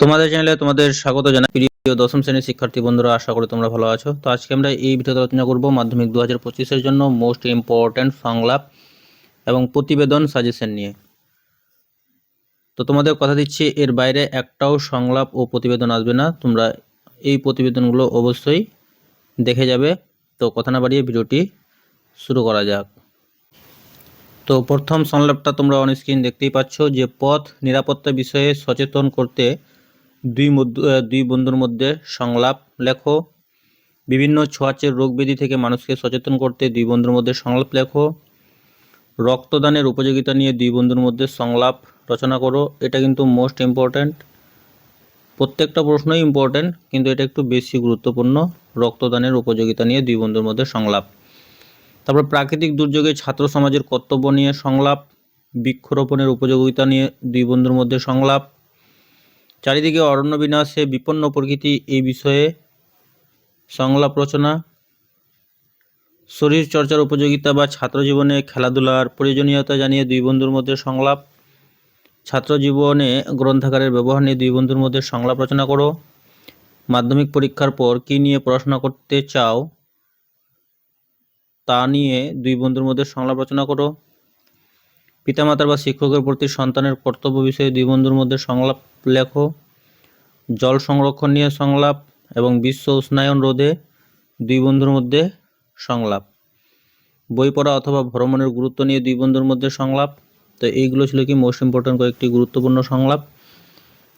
তোমাদের চ্যানেলে তোমাদের স্বাগত জানাই। প্রিয় দশম শ্রেণির শিক্ষার্থী বন্ধুরা, আশা করি তোমরা ভালো আছো। তো আজকে আমরা এই ভিডিওতে আলোচনা করব মাধ্যমিক দু হাজার পঁচিশের জন্য মোস্ট ইম্পর্ট্যান্ট সংলাপ এবং প্রতিবেদন সাজেশন নিয়ে। তো তোমাদের কথা দিচ্ছি, এর বাইরে একটাও সংলাপ ও প্রতিবেদন আসবে না। তোমরা এই প্রতিবেদনগুলো অবশ্যই দেখে যাবে। তো কথা না বাড়িয়ে ভিডিওটি শুরু করা যাক। তো প্রথম সংলাপটা তোমরা অন স্ক্রিন দেখতেই পাচ্ছ যে পথ নিরাপত্তা বিষয়ে সচেতন করতে দুই দুই বন্ধুর মধ্যে সংলাপ লেখো। বিভিন্ন ছোঁয়াচের রোগ ব্যাধি থেকে মানুষকে সচেতন করতে দুই বন্ধুর মধ্যে সংলাপ লেখো। রক্তদানের উপযোগিতা নিয়ে দুই বন্ধুর মধ্যে সংলাপ রচনা করো। এটা কিন্তু মোস্ট ইম্পর্ট্যান্ট প্রত্যেকটা প্রশ্নই ইম্পর্ট্যান্ট কিন্তু এটা একটু বেশি গুরুত্বপূর্ণ, রক্তদানের উপযোগিতা নিয়ে দুই বন্ধুর মধ্যে সংলাপ। তারপর প্রাকৃতিক দুর্যোগে ছাত্র সমাজের কর্তব্য নিয়ে সংলাপ, বৃক্ষরোপণের উপযোগিতা নিয়ে দুই বন্ধুর মধ্যে সংলাপ। চারিদিকে অরণ্য বিনাশে বিপন্ন প্রকৃতি এই বিষয়ে সংলাপ রচনা শরীর চর্চার উপযোগিতা বা ছাত্র জীবনে খেলাধুলার প্রয়োজনীয়তা জানিয়ে দুই বন্ধুর মধ্যে সংলাপ ছাত্র জীবনে গ্রন্থাগারের ব্যবহার নিয়ে দুই বন্ধুর মধ্যে সংলাপ রচনা করো। মাধ্যমিক পরীক্ষার পর কী নিয়ে পড়াশোনা করতে চাও তা নিয়ে দুই বন্ধুর মধ্যে সংলাপ রচনা করো। পিতামাতার বা শিক্ষকের প্রতি সন্তানের কর্তব্য বিষয়ে দুই বন্ধুর মধ্যে সংলাপ লেখো, জল সংরক্ষণ নিয়ে সংলাপ এবং বিশ্ব উষ্ণায়ন রোধে দুই বন্ধুর মধ্যে সংলাপ। বই পড়া অথবা ভ্রমণের গুরুত্ব নিয়ে দুই বন্ধুর মধ্যে সংলাপ। তো এইগুলো ছিল কি মোস্ট ইম্পর্ট্যান্ট কয়েকটি গুরুত্বপূর্ণ সংলাপ।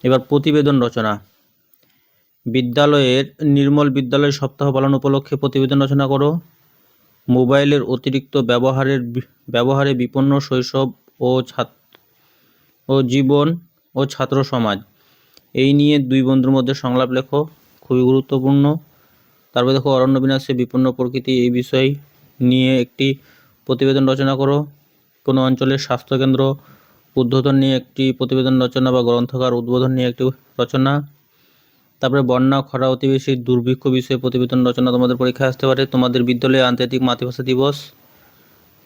এবার প্রতিবেদন রচনা। বিদ্যালয়ের নির্মল বিদ্যালয় সপ্তাহ পালন উপলক্ষে প্রতিবেদন রচনা করো। মোবাইলের অতিরিক্ত ব্যবহারের ব্যবহারে বিপন্ন শৈশব ও ছাত্র ও জীবন ও ছাত্র সমাজ। এই নিয়ে দুই বন্ধুর মধ্যে সংলাপ লেখো, খুবই গুরুত্বপূর্ণ। তারপরে দেখো, অরণ্য বিনাশে বিপন্ন প্রকৃতি এই বিষয় নিয়ে একটি প্রতিবেদন রচনা করো। কোনো অঞ্চলের স্বাস্থ্যকেন্দ্র উদ্বোধন নিয়ে একটি প্রতিবেদন রচনা বা গ্রন্থকার উদ্বোধন নিয়ে একটি রচনা। তারপরে বন্যা, খরা, অতিবেশী, দুর্ভিক্ষ বিষয়ে প্রতিবেদন রচনা তোমাদের পরীক্ষায় আসতে পারে। তোমাদের বিদ্যালয়ে আন্তর্জাতিক মাতৃভাষা দিবস।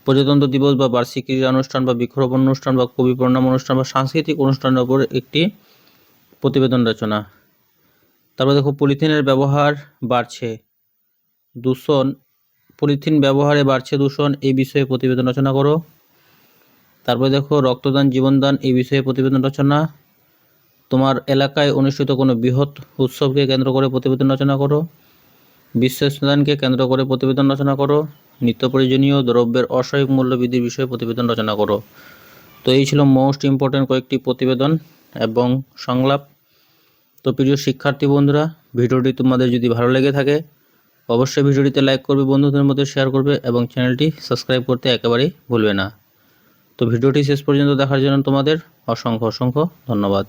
প্রজাতন্ত্র দিবস বা বার্ষিক ক্রীড়া অনুষ্ঠান বা বৃক্ষরোপণ অনুষ্ঠান বা কবি প্রণাম অনুষ্ঠান বা সাংস্কৃতিক অনুষ্ঠানের ওপর একটি প্রতিবেদন রচনা। তারপরে দেখো, পলিথিনের ব্যবহার বাড়ছে। দূষণ, পলিথিন ব্যবহারে বাড়ছে দূষণ, এই বিষয়ে প্রতিবেদন রচনা করো। তারপরে দেখো, রক্তদান, জীবনদান, এই বিষয়ে প্রতিবেদন রচনা। তোমার এলাকায় অনুষ্ঠিত কোনো বৃহৎ উৎসবকে কেন্দ্র করে প্রতিবেদন রচনা করো। বিশ্ব স্নানকে কেন্দ্র করে প্রতিবেদন রচনা করো। নিত্য প্রয়োজনীয় দ্রব্যের অস্বাভাবিক মূল্য বৃদ্ধির বিষয়ে প্রতিবেদন রচনা করো। তো এই ছিল মোস্ট ইম্পর্ট্যান্ট কয়েকটি প্রতিবেদন এবং সংলাপ। তো প্রিয় শিক্ষার্থী বন্ধুরা, ভিডিওটি তোমাদের যদি ভালো লেগে থাকে, অবশ্যই ভিডিওটিতে লাইক করবে, বন্ধুদের মধ্যে শেয়ার করবে এবং চ্যানেলটি সাবস্ক্রাইব করতে একেবারেই ভুলবে না। তো ভিডিওটি শেষ পর্যন্ত দেখার জন্য তোমাদের অসংখ্য অসংখ্য ধন্যবাদ।